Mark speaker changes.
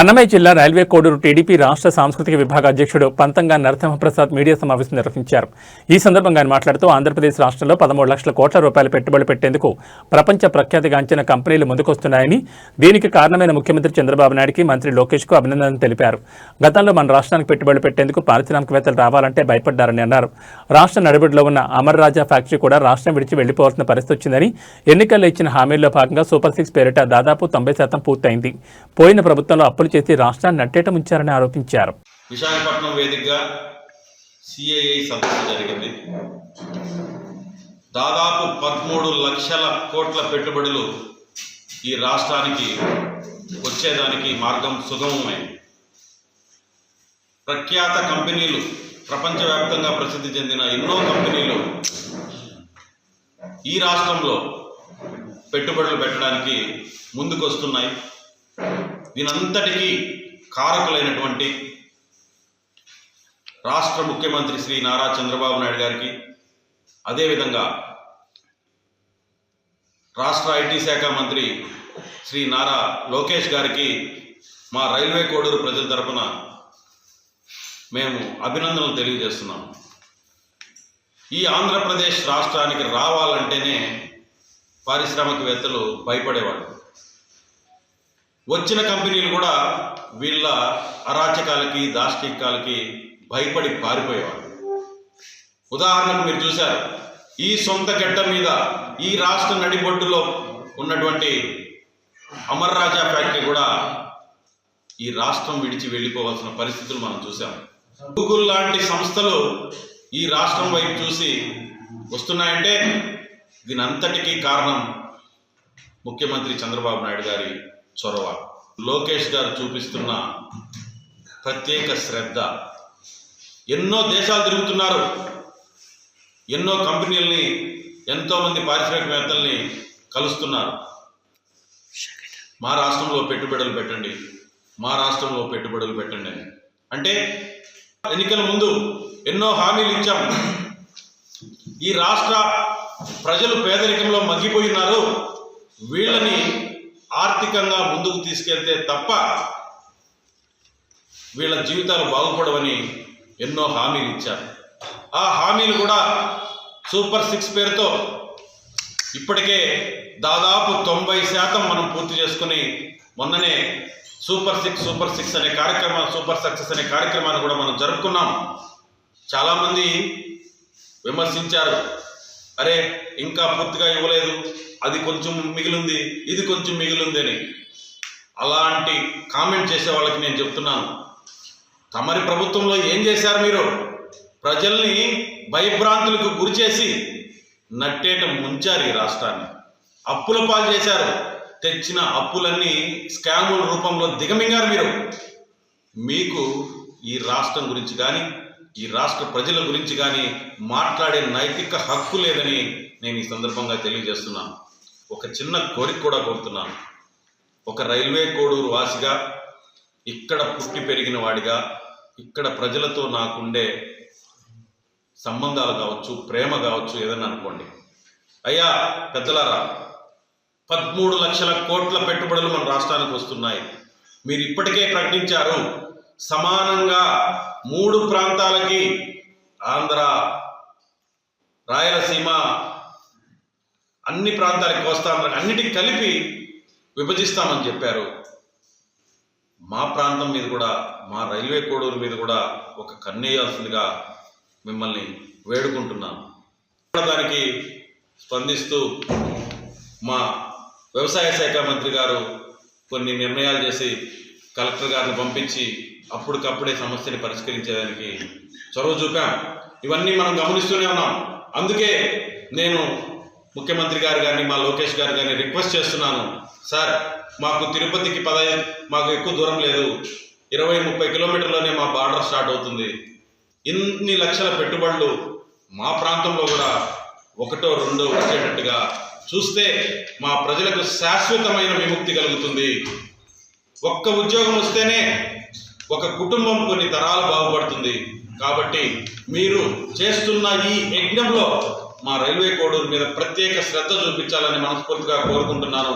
Speaker 1: అన్నమయ్య జిల్లా railway Koduru TDP రాష్ట్ర సాంస్కృతిక విభాగ అధ్యక్షుడు పంతంగా నరసింహప్రసాద్ మీడియా సమావేశం నిర్వహించారు. ఈ సందర్భంగా ఆయన మాట్లాడుతూ ఆంధ్రప్రదేశ్ రాష్ట్రంలో పదమూడు లక్షల కోట్ల రూపాయల పెట్టుబడులు పెట్టేందుకు ప్రపంచ ప్రఖ్యాతిగాంచిన కంపెనీలు ముందుకొస్తున్నాయని దీనికి కారణమైన ముఖ్యమంత్రి చంద్రబాబు నాయుడుకి మంత్రి లోకేష్కు అభినందనలు తెలిపారు. గతంలో మన రాష్ట్రానికి పెట్టుబడులు పెట్టేందుకు పారిశ్రామికవేత్తలు రావాలంటే భయపడ్డారని అన్నారు. రాష్ట్ర నడిబడిలో ఉన్న అమర్ రాజా ఫ్యాక్టరీ కూడా రాష్ట్రం విడిచి వెళ్ళిపోవాల్సిన పరిస్థితి వచ్చిందని ఎన్నికల్లో ఇచ్చిన హామీల్లో భాగంగా సూపర్ సిక్స్ పేరిట దాదాపు తొంభై శాతం పూర్తయింది. పోయిన ప్రభుత్వంలో అప్పులు చేసి రాష్ట్రాన్ని నట్టేట ఉంచారని ఆరోపించారు.
Speaker 2: విశాఖపట్నం వేదికగా సిఐఐ సదస్సు జరిగింది. దాదాపు పదమూడు లక్షల కోట్ల పెట్టుబడులు ఈ రాష్ట్రానికి వచ్చేదానికి మార్గం సుగమమైంది ప్రఖ్యాత కంపెనీలు ప్రపంచవ్యాప్తంగా ప్రసిద్ధి చెందిన ఎన్నో కంపెనీలు ఈ రాష్ట్రంలో పెట్టుబడులు పెట్టడానికి ముందుకొస్తున్నాయి. దీనంతటికీ కారకులైనటువంటి రాష్ట్ర ముఖ్యమంత్రి శ్రీ నారా చంద్రబాబు నాయుడు గారికి అదేవిధంగా రాష్ట్ర ఐటీ శాఖ మంత్రి శ్రీ నారా లోకేష్ గారికి మా రైల్వే కోడూరు ప్రజల తరపున మేము అభినందనలు తెలియజేస్తున్నాం. ఈ ఆంధ్రప్రదేశ్ రాష్ట్రానికి రావాలంటేనే పారిశ్రామికవేత్తలు భయపడేవాళ్ళు. వచ్చిన కంపెనీలు కూడా వీళ్ళ అరాచకాలకి దాష్టికాలకి భయపడి పారిపోయేవారు ఉదాహరణకు మీరు చూశారు ఈ సొంత గడ్డ మీద ఈ రాష్ట్ర నడిబొడ్డులో ఉన్నటువంటి అమర్ రాజా ఫ్యాక్టరీ కూడా ఈ రాష్ట్రం విడిచి వెళ్ళిపోవాల్సిన పరిస్థితులు మనం చూసాం గూగుల్ లాంటి సంస్థలు ఈ రాష్ట్రం వైపు చూసి వస్తున్నాయంటే దీని అంతటికీ కారణం ముఖ్యమంత్రి చంద్రబాబు నాయుడు గారి చొరవ. లోకేష్ గారు చూపిస్తున్న ప్రత్యేక శ్రద్ధ. ఎన్నో దేశాలు తిరుగుతున్నారు. ఎన్నో కంపెనీలని ఎంతోమంది పారిశ్రామికవేత్తల్ని కలుస్తున్నారు. మా రాష్ట్రంలో పెట్టుబడులు పెట్టండి. మా రాష్ట్రంలో పెట్టుబడులు పెట్టండి అని. అంటే ఎన్నికల ముందు ఎన్నో హామీలు ఇచ్చాం. ఈ రాష్ట్ర ప్రజలు పేదరికంలో మగ్గిపోయినారు వీళ్ళని ఆర్థికంగా ముందుకు తీసుకెళ్తే తప్ప వీళ్ళ జీవితాలు బాగుపడవని ఎన్నో హామీలు ఇచ్చారు. ఆ హామీలు కూడా సూపర్ సిక్స్ పేరుతో ఇప్పటికే దాదాపు తొంభై శాతం మనం పూర్తి చేసుకుని మొన్ననే సూపర్ సిక్స్ సూపర్ సిక్స్ అనే కార్యక్రమం సూపర్ సక్సెస్ అనే కార్యక్రమాన్ని కూడా మనం జరుపుకున్నాం. చాలామంది విమర్శించారు. అరే ఇంకా పూర్తిగా ఇవ్వలేదు. అది కొంచెం మిగిలింది ఇది కొంచెం మిగిలింది అని. అలాంటి కామెంట్ చేసే వాళ్ళకి నేను చెప్తున్నాను. తమరి ప్రభుత్వంలో ఏం చేశారు మీరు? ప్రజల్ని భయభ్రాంతులకు గురి చేసి నట్టేట ముంచారు ఈ రాష్ట్రాన్ని. అప్పుల పాలు చేశారు. తెచ్చిన అప్పులన్నీ స్కాముల రూపంలో దిగమింగారు మీరు. మీకు ఈ రాష్ట్రం గురించి కానీ ఈ రాష్ట్ర ప్రజల గురించి కానీ మాట్లాడే నైతిక హక్కు లేదని నేను ఈ సందర్భంగా తెలియజేస్తున్నాను. ఒక చిన్న కోరిక కూడా కోరుతున్నాను. ఒక రైల్వే కోడూరు వాసిగా ఇక్కడ పుట్టి పెరిగిన వాడిగా ఇక్కడ ప్రజలతో నాకుండే సంబంధాలు కావచ్చు ప్రేమ కావచ్చు ఏదన్నా అనుకోండి. అయ్యా పెద్దలారా పదమూడు లక్షల కోట్ల పెట్టుబడులు మన రాష్ట్రానికి వస్తున్నాయి. మీరు ఇప్పటికే ప్రకటించారు. సమానంగా మూడు ప్రాంతాలకి ఆంధ్ర రాయలసీమ అన్ని ప్రాంతాలకి కోస్తాంధ్ర అన్నిటికి కలిపి విభజిస్తామని చెప్పారు. మా ప్రాంతం మీద కూడా మా రైల్వే కోడూరు మీద కూడా ఒక కన్నేయాల్సిందిగా మిమ్మల్ని వేడుకుంటున్నాను. దానికి స్పందిస్తూ మా వ్యవసాయ శాఖ మంత్రి గారు కొన్ని నిర్ణయాలు చేసి కలెక్టర్ గారిని పంపించి అప్పటికప్పుడే సమస్యని పరిష్కరించేదానికి చొరవ చూపాం. ఇవన్నీ మనం గమనిస్తూనే ఉన్నాం. అందుకే నేను ముఖ్యమంత్రి గారు కానీ మా లోకేష్ గారు కానీ రిక్వెస్ట్ చేస్తున్నాను. సార్ మాకు తిరుపతికి పద మాకు ఎక్కువ దూరం లేదు. ఇరవై ముప్పై కిలోమీటర్లోనే మా బార్డర్ స్టార్ట్ అవుతుంది. ఇన్ని లక్షల పెట్టుబడులు మా ప్రాంతంలో కూడా ఒకటో రెండో వచ్చేటట్టుగా చూస్తే మా ప్రజలకు శాశ్వతమైన విముక్తి కలుగుతుంది. ఒక్క ఉద్యోగం వస్తేనే ఒక కుటుంబం కొన్ని తరాలు బాగుపడుతుంది. కాబట్టి మీరు చేస్తున్న ఈ యజ్ఞంలో మా రైల్వే కోడూరు మీద ప్రత్యేక శ్రద్ధ చూపించాలని మనస్ఫూర్తిగా కోరుకుంటున్నాను.